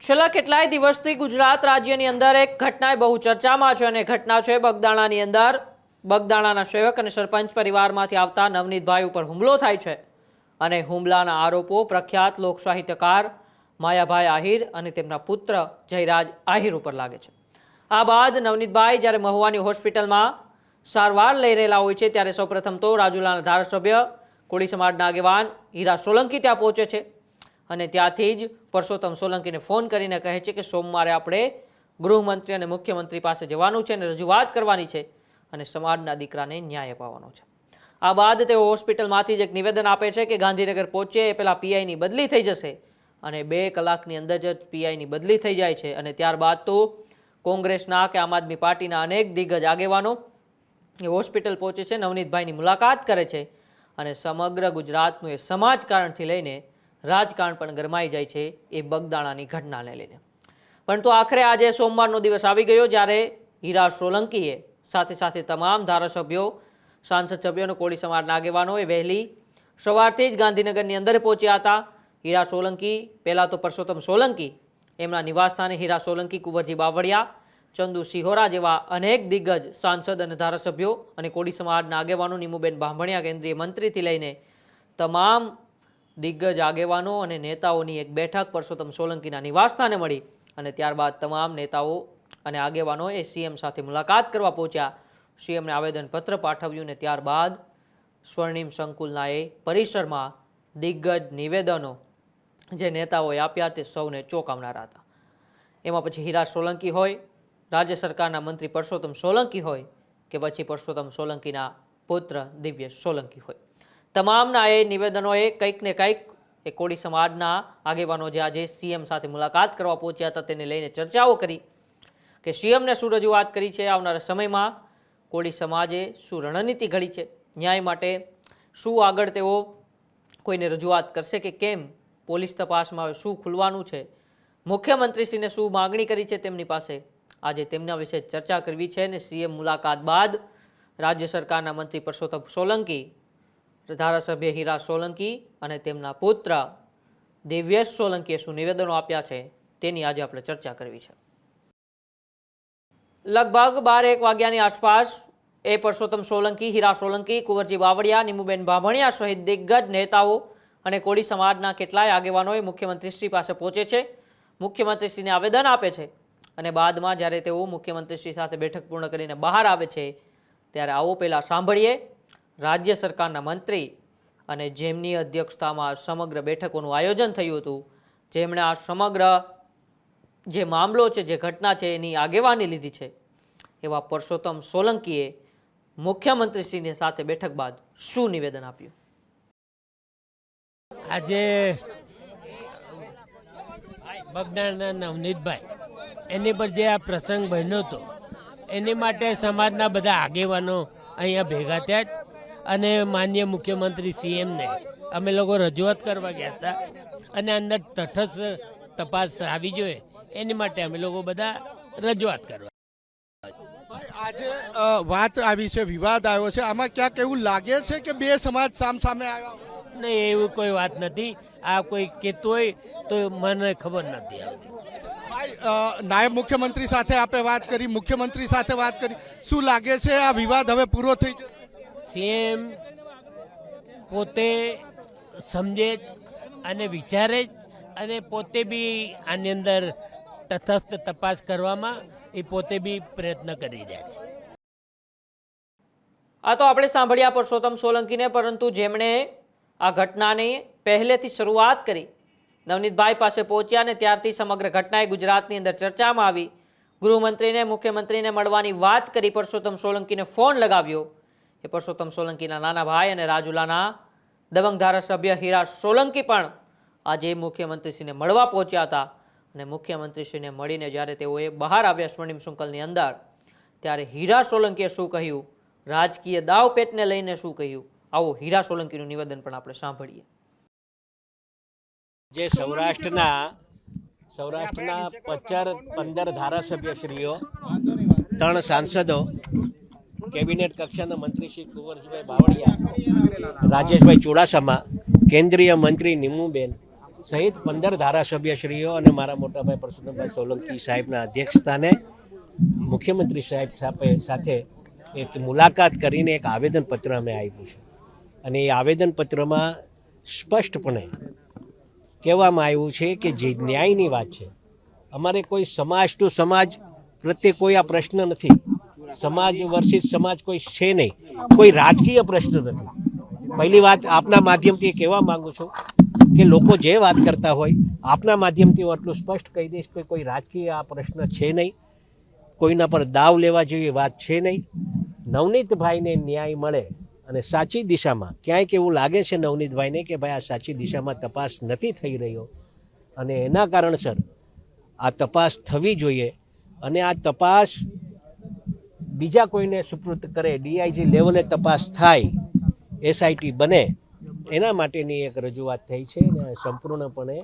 છેલ્લા કેટલાય દિવસથી ગુજરાત રાજ્યની અંદર એક ઘટના બહુ ચર્ચામાં છે અને ઘટના છે બગદાણાની અંદર. બગદાણાના સેવક અને સરપંચ પરિવારમાંથી આવતા નવનીતભાઈ ઉપર હુમલો થાય છે અને હુમલાના આરોપો પ્રખ્યાત લોક સાહિત્યકાર માયાભાઈ આહિર અને તેમના પુત્ર જયરાજ આહિર ઉપર લાગે છે. આ બાદ નવનીતભાઈ જ્યારે મહુવાની હોસ્પિટલમાં સારવાર લઈ રહેલા હોય છે ત્યારે સૌપ્રથમ તો રાજુલાના ધારાસભ્ય કોળી સમાજના આગેવાન હીરા સોલંકી ત્યાં પહોંચે છે. અને ત્યાંથી જ પરસોત્તમ સોલંકીને ફોન કરીને કહે છે કે સોમવારે આપણે ગૃહમંત્રી અને મુખ્યમંત્રી પાસે જવાનું છે અને રજૂઆત કરવાની છે અને સમાજના દીકરાને ન્યાય અપાવવાનો છે. આ બાદ તેઓ હોસ્પિટલમાંથી જ એક નિવેદન આપે છે કે ગાંધીનગર પહોંચે એ પહેલાં પીઆઈની બદલી થઈ જશે અને બે કલાકની અંદર જ પીઆઈની બદલી થઈ જાય છે અને ત્યારબાદ તો કોંગ્રેસના કે આમ આદમી પાર્ટીના અનેક દિગ્ગજ આગેવાનો એ હોસ્પિટલ પહોંચે છે, નવનીતભાઈની મુલાકાત કરે છે અને સમગ્ર ગુજરાતનું એ સમાજકારણથી લઈને રાજકારણ પણ ગરમાઈ જાય છે એ બગદાણાની ઘટનાને લઈને. પરંતુ આખરે આજે સોમવારનો દિવસ આવી ગયો જ્યારે હીરા સોલંકીએ સાથે સાથે તમામ ધારાસભ્યો, સાંસદ સભ્યો અને કોળી સમાજના આગેવાનોએ વહેલી સવારથી જ ગાંધીનગરની અંદર પહોંચ્યા હતા. હીરા સોલંકી, પહેલાં તો પરસોત્તમ સોલંકી, એમના નિવાસસ્થાને હીરા સોલંકી, કુંવરજી બાવળિયા, ચંદુ સિહોરા જેવા અનેક દિગ્ગજ સાંસદ અને ધારાસભ્યો અને કોળી સમાજના આગેવાનો નીમુબેન બાંભણિયા કેન્દ્રીય મંત્રીથી લઈને તમામ દિગ્ગજ આગેવાનો અને નેતાઓની એક બેઠક પરસોત્તમ સોલંકીના નિવાસસ્થાને મળી અને ત્યારબાદ તમામ નેતાઓ અને આગેવાનોએ સીએમ સાથે મુલાકાત કરવા પહોંચ્યા. સીએમને આવેદનપત્ર પાઠવ્યું ને ત્યારબાદ સ્વર્ણિમ સંકુલના એ પરિસરમાં દિગ્ગજ નિવેદનો જે નેતાઓએ આપ્યા તે સૌને ચોંકાવનારા હતા. એમાં પછી હીરા સોલંકી હોય, રાજ્ય સરકારના મંત્રી પરસોત્તમ સોલંકી હોય કે પછી પરસોત્તમ સોલંકીના પુત્ર દિવ્ય સોલંકી હોય. તમામના એ નિવેદનોએ કંઈક ને કંઈક એ કોળી સમાજના આગેવાનો જે આજે સીએમ સાથે મુલાકાત કરવા પહોંચ્યા હતા તેને લઈને ચર્ચાઓ કરી કે સીએમને શું રજૂઆત કરી છે આવનારા સમયમાં? કોળી સમાજે શું રણનીતિ ઘડી છે? ન્યાય માટે શું આગળ તેઓ કોઈને રજૂઆત કરશે કે કેમ? પોલીસ તપાસમાં હવે શું ખુલવાનું છે? મુખ્યમંત્રીશ્રીને શું માગણી કરી છે તેમની પાસે? આજે તેમના વિશે ચર્ચા કરવી છે અને સીએમ મુલાકાત બાદ રાજ્ય સરકારના મંત્રી પરસોત્તમ સોલંકી ધારાસભ્ય હીરા સોલંકી અને તેમના પુત્ર દિવ્યેશ સોલંકીએ શું નિવેદનો આપ્યા છે તેની આજે આપણે ચર્ચા કરવી છે. લગભગ બાર એક વાગ્યાની આસપાસ એ પરસોત્તમ સોલંકી, હીરા સોલંકી, કુંવરજી બાવળિયા, નીમુબેન બાભણિયા સહિત દિગ્ગજ નેતાઓ અને કોળી સમાજના કેટલાય આગેવાનોએ મુખ્યમંત્રીશ્રી પાસે પહોંચે છે. મુખ્યમંત્રીશ્રીને આવેદન આપે છે અને બાદમાં જ્યારે તેઓ મુખ્યમંત્રીશ્રી સાથે બેઠક પૂર્ણ કરીને બહાર આવે છે, ત્યારે આવો પહેલાં સાંભળીએ. રાજ્ય સરકારના મંત્રી અને જેમની અધ્યક્ષતામાં સમગ્ર બેઠકોનું આયોજન થયું હતું, જેમણે આ સમગ્ર જે મામલો છે, જે ઘટના છે, એની આગેવાની લીધી છે. એવા પરસોત્તમ સોલંકીએ મુખ્યમંત્રીશ્રીની સાથે બેઠક બાદ શું નિવેદન આપ્યું? આજે બગદાણના નવનીતભાઈ, એની પર જે આ પ્રસંગ બન્યો હતો, એની માટે સમાજના બધા આગેવાનો અહીંયા ભેગા થયા અને માન્ય મુખ્યમંત્રી સીએમને. અમે લોકો રજૂઆત કરવા ગયા હતા અને અંદર તટસ્થ તપાસ આવી જોઈએ. એની માટે અમે લોકો બધા રજૂઆત કરવા. આજે વાત આવી છે વિવાદ આવ્યો છે. આમાં ક્યાંક એવું લાગે છે કે બે સમાજ સામ સામે આવ્યા નહીં એવું કોઈ વાત નથી. આ કોઈ કહેતો હોય તો મને ખબર નથી આવતી. નાયબ મુખ્યમંત્રી સાથે આપે વાત કરી મુખ્યમંત્રી સાથે વાત કરી. શું લાગે છે આ વિવાદ હવે પૂરો થઈ જશે? સીએમ પોતે સમજે અને વિચારે જ અને પોતે બી આની અંદર તટસ્થ તપાસ કરવામાં એ પોતે બી પ્રયત્ન કરી રહ્યા છે. આ તો આપણે સાંભળ્યા પરસોત્તમ સોલંકીને, પરંતુ જેમણે આ ઘટનાની પહેલેથી શરૂઆત કરી, નવનીતભાઈ પાસે પહોંચ્યા અને ત્યારથી સમગ્ર ઘટનાએ ગુજરાતની અંદર ચર્ચામાં આવી. ગૃહમંત્રીને, મુખ્યમંત્રીને મળવાની વાત કરી, પરસોત્તમ સોલંકીને ફોન લગાવ્યો. એ પરસોત્તમ સોલંકીના નાના ભાઈ અને રાજુલાના દબંગ ધારાસભ્ય હીરા સોલંકી પણ આજે મુખ્યમંત્રીશ્રીને મળવા પહોંચ્યા હતા. અને મુખ્યમંત્રીશ્રીને મળીને જ્યારે તેઓએ બહાર આવ્યા સ્વર્ણિમ સંકલની અંદર, ત્યારે હીરા સોલંકીએ શું કહ્યું? રાજકીય દાવપેટને લઈને શું કહ્યું? આવો હીરા સોલંકીનું નિવેદન પણ આપણે સાંભળીએ. જે સૌરાષ્ટ્રના સૌરાષ્ટ્રના પચાસ પંદર ધારાસભ્યશ્રીઓ, ત્રણ સાંસદો કેબિનેટ કક્ષાના મંત્રી શ્રી કુંવરજીભાઈ બાવળિયા, રાજેશભાઈ ચુડાસમા, કેન્દ્રીય મંત્રી નિમુબેન સહિત પંદર ધારાસભ્યશ્રીઓ અને મારા મોટાભાઈ પરસોત્તમભાઈ સોલંકી સાહેબના અધ્યક્ષસ્થાને મુખ્યમંત્રી સાહેબ સાથે એક મુલાકાત કરીને એક આવેદનપત્ર અમે આપ્યું છે. અને એ આવેદનપત્રમાં સ્પષ્ટપણે કહેવામાં આવ્યું છે કે જે ન્યાયની વાત છે, અમારે કોઈ સમાજ ટુ સમાજ પ્રત્યે કોઈ આ પ્રશ્ન નથી. સમાજ વર્ષિત સમાજ કોઈ છે નહીં. કોઈ રાજકીય પ્રશ્ન નથી. પહેલી વાત આપના માધ્યમથી કહેવા માંગુ છું કે લોકો જે વાત કરતા હોય, આપના માધ્યમથી હું આટલું સ્પષ્ટ કહી દઈશ કે કોઈ રાજકીય આ પ્રશ્ન છે નહીં. કોઈના પર દાવ લેવા જેવી વાત છે નહીં. નવનીતભાઈને ન્યાય મળે અને સાચી દિશામાં ક્યાંક એવું લાગે છે નવનીતભાઈને કે ભાઈ આ સાચી દિશામાં તપાસ નથી થઈ રહ્યો અને એના કારણસર આ તપાસ થવી જોઈએ અને આ તપાસ બીજા કોઈને સુપૃત કરે ડીઆઈજી લેવલે તપાસ થાય એસઆઈટી બને, એના માટેની એક રજૂઆત થઈ છે અને સંપૂર્ણપણે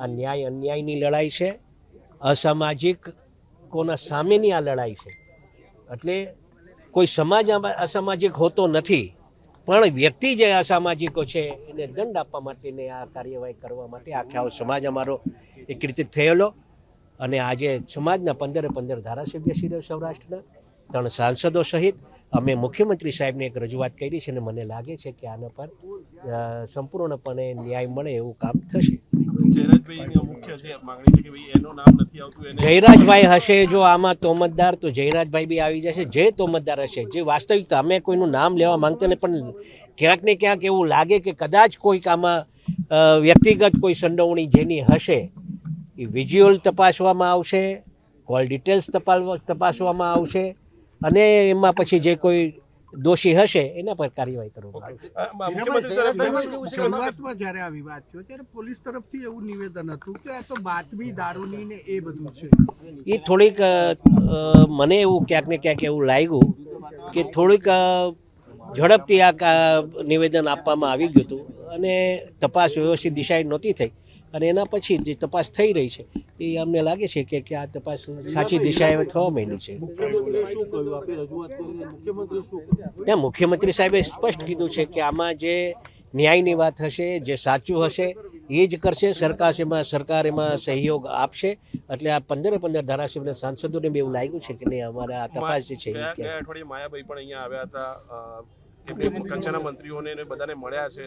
આ ન્યાય અન્યાયની લડાઈ છે. અસામાજિક કોના સામેની આ લડાઈ છે. એટલે કોઈ સમાજ અસામાજિક હોતો નથી, પણ વ્યક્તિ જે અસામાજિકો છે, એને દંડ આપવા માટેની આ કાર્યવાહી કરવા માટે આખા સમાજ અમારો એક રીતે થયેલો. અને આજે સમાજના પંદરે પંદર ધારાસભ્ય શ્રી સૌરાષ્ટ્રના ત્રણ સાંસદો સહિત અમે મુખ્યમંત્રી સાહેબને એક રજૂઆત કરી છે અને મને લાગે છે કે આના પર સંપૂર્ણપણે ન્યાય મળે એવું કામ થશે. જયરાજભાઈ હશે જો આમાં તોમતદાર તો જયરાજભાઈ બી આવી જશે જે તોમતદાર હશે જે વાસ્તવિકતા અમે કોઈનું નામ લેવા માંગતા નહીં પણ ક્યાંક ને ક્યાંક એવું લાગે કે કદાચ કોઈક આમાં વ્યક્તિગત કોઈ સંડોવણી જેની હશે એ વિઝ્યુઅલ તપાસવામાં આવશે કોલ ડિટેલ્સ તપાસ તપાસવામાં આવશે અને એમાં પછી જે કોઈ દોષી હશે એના પર કાર્યવાહી છે? શરૂઆતમાં જ્યારે આ વિવાદ થયો ત્યારે પોલીસ તરફથી એવું નિવેદન હતું કે આ તો બાતમી દારૂની ને એ બધું છે. એ થોડીક મને એવું ક્યાંક ને ક્યાંક એવું લાગ્યું કે થોડીક ઝડપથી આ કા- નિવેદન આપવામાં આવી ગયું હતું અને તપાસ વ્યવસ્થિત દિશાએ નહોતી થઈ. અને એના પછી જે તપાસ થઈ રહી છે એ અમને લાગે છે કે આ તપાસ સાચી દિશાએ થવા માંડી છે. ના મુખ્યમંત્રી સાહેબે સ્પષ્ટ કીધું છે કે આમાં જે ન્યાયની વાત હશે જે સાચું હશે એ જ કરશે. સરકાર એમાં સરકાર એમાં સહયોગ આપશે. એટલે આ પંદરે પંદર ધારાસભ્ય સાંસદોને બી એવું લાગ્યું છે કે નહીં અમારે આ તપાસ જે છે માયાભાઈ પણ અહીંયા આવ્યા હતા? એમની કક્ષાના મંત્રીઓને બધાને મળ્યા છે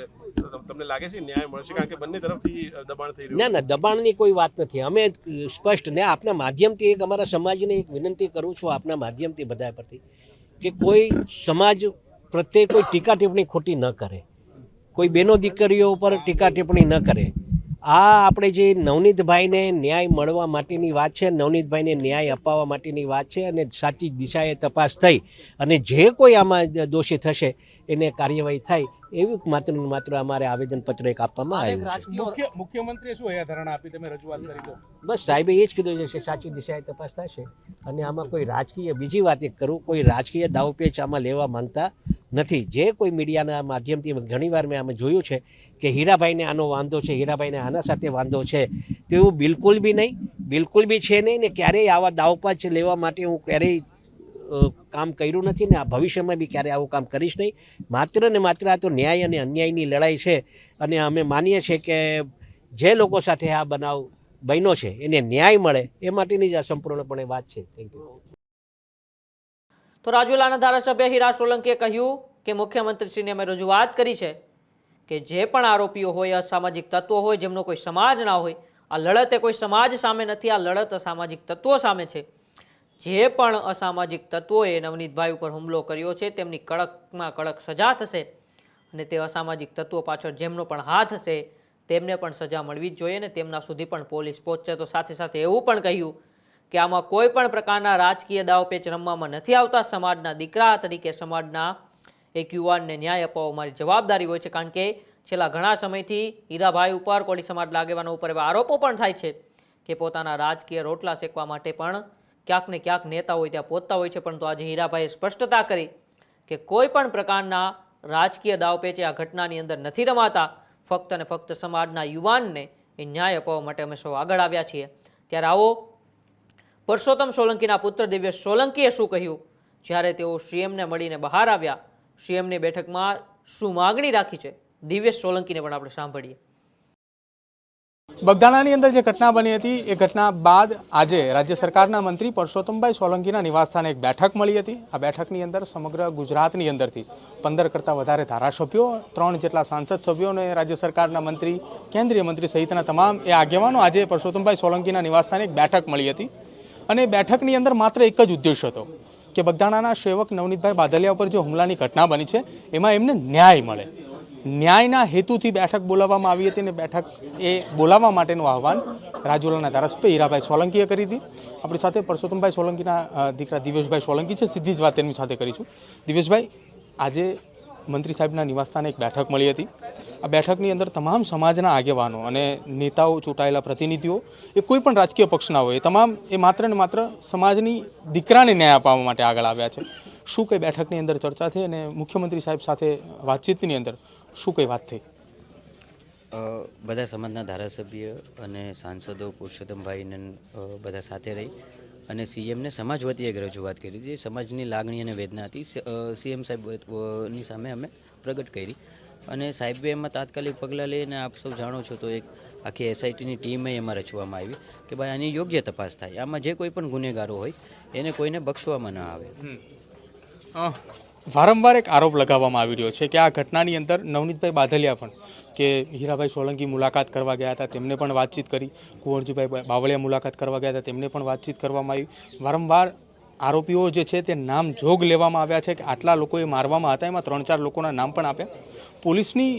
તમને લાગે છે ન્યાય મળશે? કારણ કે બંને તરફથી દબાણ થઈ રહ્યું ના ના દબાણની કોઈ વાત નથી. અમે સ્પષ્ટ ને આપના માધ્યમથી એક અમારા સમાજને એક વિનંતી કરું છું આપના માધ્યમથી બધા પરથી કે કોઈ સમાજ પ્રત્યે કોઈ ટીકા ટિપ્પણી ખોટી ન કરે. કોઈ બેનો દીકરીઓ ઉપર ટીકા ટિપ્પણી ન કરે. આ આપણે જે નવનીતભાઈને ન્યાય મળવા માટેની વાત છે નવનીતભાઈને ન્યાય અપાવવા માટેની વાત છે અને સાચી દિશાએ તપાસ થઈ અને જે કોઈ આમાં દોષી થશે એને કાર્યવાહી થાય એવી માત્ર માત્ર અમારે આવેદનપત્ર એક આપવામાં આવ્યું છે. મુખ્ય શું ધરણા આપી? તમે રજૂઆત કરી બસ સાહેબે એ જ કીધું છે કે સાચી દિશાએ તપાસ થશે અને આમાં કોઈ રાજકીય બીજી વાત એક કરું કોઈ રાજકીય દાવપેચ આમાં લેવા માંગતા નથી. જે કોઈ મીડિયાના માધ્યમથી ઘણીવાર મેં અમે જોયું છે કે હીરાભાઈને આનો વાંધો છે, હીરાભાઈને આના સાથે વાંધો છે તેવું બિલકુલ બી નહીં, બિલકુલ બી છે નહીં ને ક્યારેય આવા દાવપાચ લેવા માટે હું ક્યારેય કામ કર્યું નથી ને આ ભવિષ્યમાં બી ક્યારેય આવું કામ કરીશ નહીં. માત્ર ને માત્ર આ તો ન્યાય અને અન્યાયની લડાઈ છે અને અમે માનીએ છીએ કે જે લોકો સાથે આ બનાવ બન્યો છે, એને ન્યાય મળે, એ માટેની જ આ સંપૂર્ણપણે વાત છે. થેન્ક યુ તો રાજુલાના ધારાસભ્ય હીરા સોલંકીએ કહ્યું કે મુખ્યમંત્રીશ્રીને અમે રજૂઆત કરી છે કે જે પણ આરોપીઓ હોય, અસામાજિક તત્વો હોય, જેમનો કોઈ સમાજ ના હોય, આ લડત એ કોઈ સમાજ સામે નથી, આ લડત અસામાજિક તત્વો સામે છે. જે પણ અસામાજિક તત્વોએ નવનીતભાઈ ઉપર હુમલો કર્યો છે, તેમની કડકમાં કડક સજા થશે અને તે અસામાજિક તત્વો પાછળ જેમનો પણ હાથ હશે, તેમને પણ સજા મળવી જ જોઈએ ને તેમના સુધી પણ પોલીસ પહોંચશે તો સાથે સાથે એવું પણ કહ્યું કે આમાં કોઈ પણ પ્રકારના રાજકીય દાવપેચ રમવામાં નથી આવતા. સમાજના દીકરા તરીકે સમાજના એક યુવાનને ન્યાય અપાવવો મારી જવાબદારી હોય છે. કારણ કે છેલ્લા ઘણા સમયથી હીરાભાઈ ઉપર, કોળી સમાજના આગેવાનો ઉપર એવા આરોપો પણ થાય છે કે પોતાના રાજકીય રોટલા શેકવા માટે પણ ક્યાંક ને ક્યાંક નેતા હોય ત્યાં પહોંચતા હોય છે. પરંતુ આજે હીરાભાઈએ સ્પષ્ટતા કરી કે કોઈ પણ પ્રકારના રાજકીય દાવપેચે આ ઘટનાની અંદર નથી રમાતા. ફક્ત અને ફક્ત સમાજના યુવાનને એ ન્યાય અપાવવા માટે અમે સૌ આગળ આવ્યા છીએ. ત્યારે આવો પરસોત્તમ સોલંકીના પુત્ર દિવ્યેશ સોલંકીએ શું કહ્યું? જ્યારે તેઓ સીએમને મળીને બહાર આવ્યા, સીએમની બેઠકમાં શું માગણી રાખી છે? દિવ્યેશ સોલંકીને પણ આપણે સાંભળીએ. બગદાણાની અંદર જે ઘટના બની હતી, એ ઘટના બાદ આજે રાજ્ય સરકારના મંત્રી પરસોત્તમભાઈ સોલંકીના નિવાસસ્થાને એક બેઠક મળી હતી. આ બેઠકની અંદર સમગ્ર ગુજરાતની અંદરથી પંદર કરતાં વધારે ધારાસભ્યો, ત્રણ જેટલા સાંસદ સભ્યો અને રાજ્ય સરકારના મંત્રી, કેન્દ્રીય મંત્રી સહિતના તમામ એ આગેવાનો આજે પરસોત્તમભાઈ સોલંકીના નિવાસસ્થાને એક બેઠક મળી હતી. અને બેઠકની અંદર માત્ર એક જ ઉદ્દેશ હતો કે બગદાણાના સેવક નવનીતભાઈ બાદલિયા ઉપર જે હુમલાની ઘટના બની છે, એમાં એમને ન્યાય મળે. ન્યાયના હેતુથી બેઠક બોલાવવામાં આવી હતી અને બેઠક એ બોલાવવા માટેનું આહવાન રાજુલાના ધારાસભ્ય હીરાભાઈ સોલંકીએ કરી હતી. આપણી સાથે પરસોત્તમભાઈ સોલંકીના દીકરા દિવેશભાઈ સોલંકી છે. સીધી જ વાત એમની સાથે કરીશું. દિવેશભાઈ, આજે મંત્રી સાહેબના નિવાસસ્થાને એક બેઠક મળી હતી. આ બેઠકની અંદર તમામ સમાજના આગેવાનો અને નેતાઓ, ચૂંટાયેલા પ્રતિનિધિઓ, એ કોઈ પણ રાજકીય પક્ષના હોય, એ તમામ એ માત્ર ને માત્ર સમાજની દીકરાને ન્યાય અપાવવા માટે આગળ આવ્યા છે. શું કઈ બેઠકની અંદર ચર્ચા થઈ અને મુખ્યમંત્રી સાહેબ સાથે વાતચીતની અંદર શું કઈ વાત થઈ? બધા સમાજના ધારાસભ્ય અને સાંસદો પુરુષોત્તમભાઈને બધા સાથે રહી. અને સીએમને સમાજ વતી એક રજૂઆત કરી હતી સમાજની લાગણી અને વેદના હતી સીએમ સાહેબની સામે અમે પ્રગટ કરી. અને સાહેબે એમાં તાત્કાલિક પગલાં લઈને આપ સૌ જાણો છો તો એક આખી એસઆઈટીની ટીમે એમાં રચવામાં આવી કે ભાઈ આની યોગ્ય તપાસ થાય. આમાં જે કોઈ પણ ગુનેગારો હોય એને કોઈને બક્ષવામાં ન આવે. વારંવાર એક આરોપ લગાવવામાં આવી રહ્યો છે કે આ ઘટનાની અંદર નવનીતભાઈ બાદલિયા પણ કે હીરાભાઈ સોલંકી મુલાકાત કરવા ગયા હતા, તેમને પણ વાતચીત કરી. કુંવરજીભાઈ બાવળિયા મુલાકાત કરવા ગયા હતા, તેમને પણ વાતચીત કરવામાં આવી. વારંવાર આરોપીઓ જે છે તે નામ જોગ લેવામાં આવ્યા છે કે આટલા લોકોએ મારવામાં હતા, એમાં ત્રણ ચાર લોકોના નામ પણ આપ્યા. પોલીસની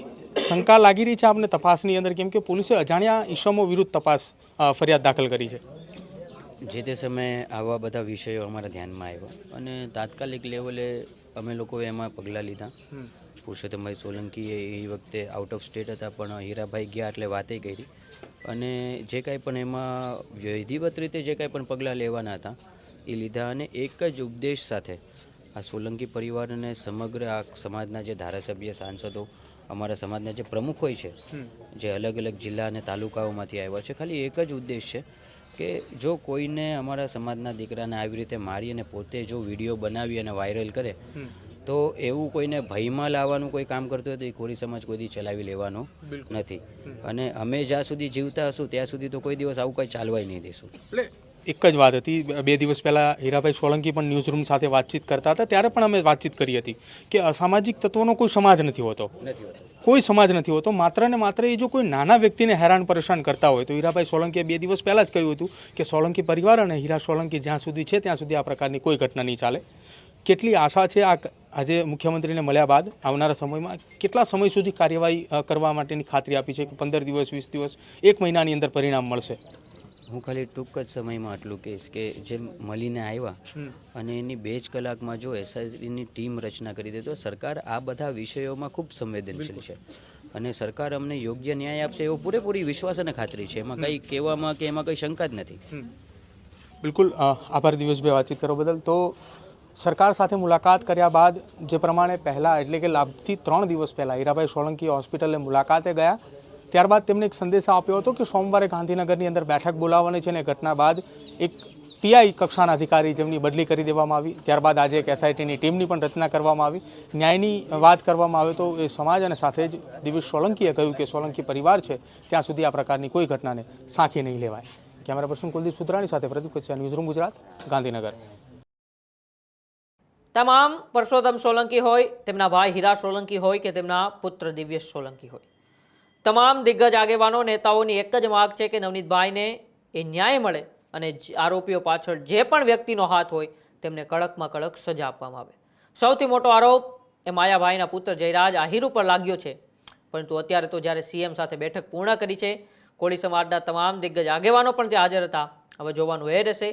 શંકા લાગી રહી છે આપને તપાસની અંદર, કેમ કે પોલીસે અજાણ્યા ઈસમો વિરુદ્ધ તપાસ ફરિયાદ દાખલ કરી છે. જે તે સમયે આવા બધા વિષયો અમારા ધ્યાનમાં આવ્યા અને તાત્કાલિક લેવલે અમે લોકોએ એમાં પગલાં લીધા. પુરુષોત્તમભાઈ સોલંકી એ વખતે આઉટ ઓફ સ્ટેટ હતા પણ હીરાભાઈ ગયા એટલે વાતે કરી. અને જે કાંઈ પણ એમાં વિધિવત રીતે જે કાંઈ પણ પગલાં લેવાના હતા એ લીધા અને એક જ ઉપદેશ સાથે આ સોલંકી પરિવાર અને સમગ્ર આ સમાજના જે ધારાસભ્ય સાંસદો અમારા સમાજના જે પ્રમુખ હોય છે જે અલગ અલગ જિલ્લા અને તાલુકાઓમાંથી આવ્યા છે ખાલી એક જ ઉદ્દેશ છે કે જો કોઈને અમારા સમાજના દીકરાને આવી રીતે મારી અને પોતે જો વીડિયો બનાવી અને વાયરલ કરે તો એવું કોઈને ભયમાં લાવવાનું કોઈ કામ કરતું હોય તો એ કોરી સમાજ કોઈ ચલાવી લેવાનો નથી. અને અમે જ્યાં સુધી જીવતા હશું ત્યાં સુધી તો કોઈ દિવસ આવું કંઈ ચાલવાય નહીં દઈશું એટલે એક જ વાત હતી બે દિવસ પહેલાં હીરાભાઈ સોલંકી પણ ન્યૂઝરૂમ સાથે વાતચીત કરતા હતા ત્યારે પણ અમે વાતચીત કરી હતી કે અસામાજિક તત્વોનો કોઈ સમાજ નથી હોતો. નથી હોતો. કોઈ સમાજ નથી હોતો. માત્ર ને માત્ર એ જો કોઈ નાના વ્યક્તિને હેરાન પરેશાન કરતા હોય, તો હીરાભાઈ સોલંકીએ બે દિવસ પહેલાં જ કહ્યું હતું કે સોલંકી પરિવાર અને હીરા સોલંકી જ્યાં સુધી છે, ત્યાં સુધી આ પ્રકારની કોઈ ઘટના નહીં ચાલે. કેટલી આશા છે આ આજે મુખ્યમંત્રીને મળ્યા બાદ આવનારા સમયમાં કેટલા સમય સુધી કાર્યવાહી કરવા માટેની ખાતરી આપી છે કે પંદર દિવસ, વીસ દિવસ, એક મહિનાની અંદર પરિણામ મળશે? હું ખાલી ટૂંક જ સમયમાં આટલું કહીશ કે જે મળીને આવ્યા અને એની બે જ કલાકમાં જો એસઆઈની ટીમ રચના કરી દે તો સરકાર આ બધા વિષયોમાં ખૂબ સંવેદનશીલ છે. અને સરકાર અમને યોગ્ય ન્યાય આપશે એવો પૂરેપૂરી વિશ્વાસ અને ખાતરી છે. એમાં કંઈ કહેવામાં કે એમાં કંઈ શંકા જ નથી. બિલકુલ. આભાર દિવસભાઈ વાતચીત કરવા બદલ. તો સરકાર સાથે મુલાકાત કર્યા બાદ જે પ્રમાણે પહેલાં એટલે કે લાભથી ત્રણ દિવસ પહેલાં હીરાભાઈ સોલંકી હોસ્પિટલે મુલાકાતે ગયા. ત્યારબાદ તેમણે એક સંદેશ આપ્યો હતો કે સોમવારે ગાંધીનગરની અંદર બેઠક બોલાવવાની છે અને ઘટના બાદ એક પીઆઈ કક્ષાના અધિકારી જેમની બદલી કરી દેવામાં આવી. ત્યારબાદ આજે એક એસઆઈટીની ટીમની પણ રચના કરવામાં આવી. ન્યાયની વાત કરવામાં આવે તો એ સમાજ અને સાથે જ દિવેશ સોલંકીએ કહ્યું કે સોલંકી પરિવાર છે, ત્યાં સુધી આ પ્રકારની કોઈ ઘટનાને સાંખી નહીં લેવાય. કેમેરા પર્સન કુલદીપ સુત્રાણી સાથે પ્રદીપ કચ્છા ન્યૂઝરૂમ ગુજરાત, ગાંધીનગર. તમામ પરસોત્તમ સોલંકી હોય, તેમના ભાઈ હીરા સોલંકી હોય કે તેમના પુત્ર દિવ્યેશ સોલંકી હોય. તમામ દિગ્ગજ આગેવાનો, નેતાઓની એક જ માગ છે કે નવનીતભાઈને એ ન્યાય મળે અને આરોપીઓ પાછળ જે પણ વ્યક્તિનો હાથ હોય તેમને કડકમાં કડક સજા આપવામાં આવે. સૌથી મોટો આરોપ એ માયાભાઈના પુત્ર જયરાજ આહિર ઉપર લાગ્યો છે. પરંતુ અત્યારે તો જ્યારે સીએમ સાથે બેઠક પૂર્ણ કરી છે, કોળી સમાજના તમામ દિગ્ગજ આગેવાનો પણ ત્યાં હાજર હતા. હવે જોવાનું એ રહેશે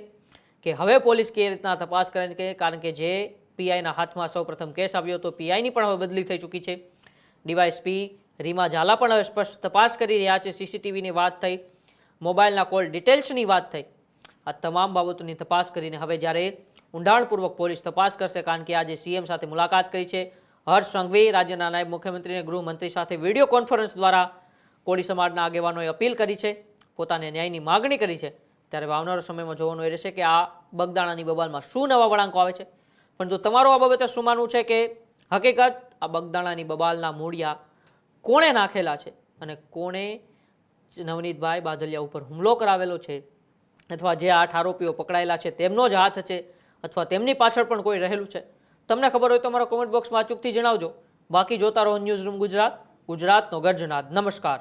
કે હવે પોલીસ કેવી રીતના તપાસ કરે કે કારણ કે જે પીઆઈના હાથમાં સૌપ્રથમ કેસ આવ્યો તો પીઆઈની પણ હવે બદલી થઈ ચૂકી છે. ડીવાયસપી રીમા ઝાલા પણ હવે સ્પષ્ટ તપાસ કરી રહ્યા છે. સીસીટીવીની વાત થઈ, મોબાઈલના કોલ ડિટેલ્સની વાત થઈ. આ તમામ બાબતોની તપાસ કરીને હવે જ્યારે ઊંડાણપૂર્વક પોલીસ તપાસ કરશે, કારણ કે આજે સીએમ સાથે મુલાકાત કરી છે. હર્ષ સંઘવી રાજ્યના નાયબ મુખ્યમંત્રી અને ગૃહમંત્રી સાથે વીડિયો કોન્ફરન્સ દ્વારા કોળી સમાજના આગેવાનોએ અપીલ કરી છે. પોતાને ન્યાયની માગણી કરી છે. ત્યારે આવનારા સમયમાં જોવાનું એ રહેશે કે આ બગદાણાની બબાલમાં શું નવા વળાંકો આવે છે. પરંતુ તમારું આ બાબતે શું માનવું છે કે હકીકત, આ બગદાણાની બબાલના મૂળિયા કોણે નાખેલા છે અને કોણે નવનીતભાઈ બાદલિયા ઉપર હુમલો કરાવેલો છે અથવા જે આઠ આરોપીઓ પકડાયેલા છે તેમનો જ હાથ છે અથવા તેમની પાછળ પણ કોઈ રહેલું છે? તમને ખબર હોય તો અમારા કોમેન્ટ બોક્સમાં અચૂકથી જણાવજો. બાકી જોતા રહો ન્યૂઝ રૂમ ગુજરાત. ગુજરાતનો ગર્જનાદ. નમસ્કાર.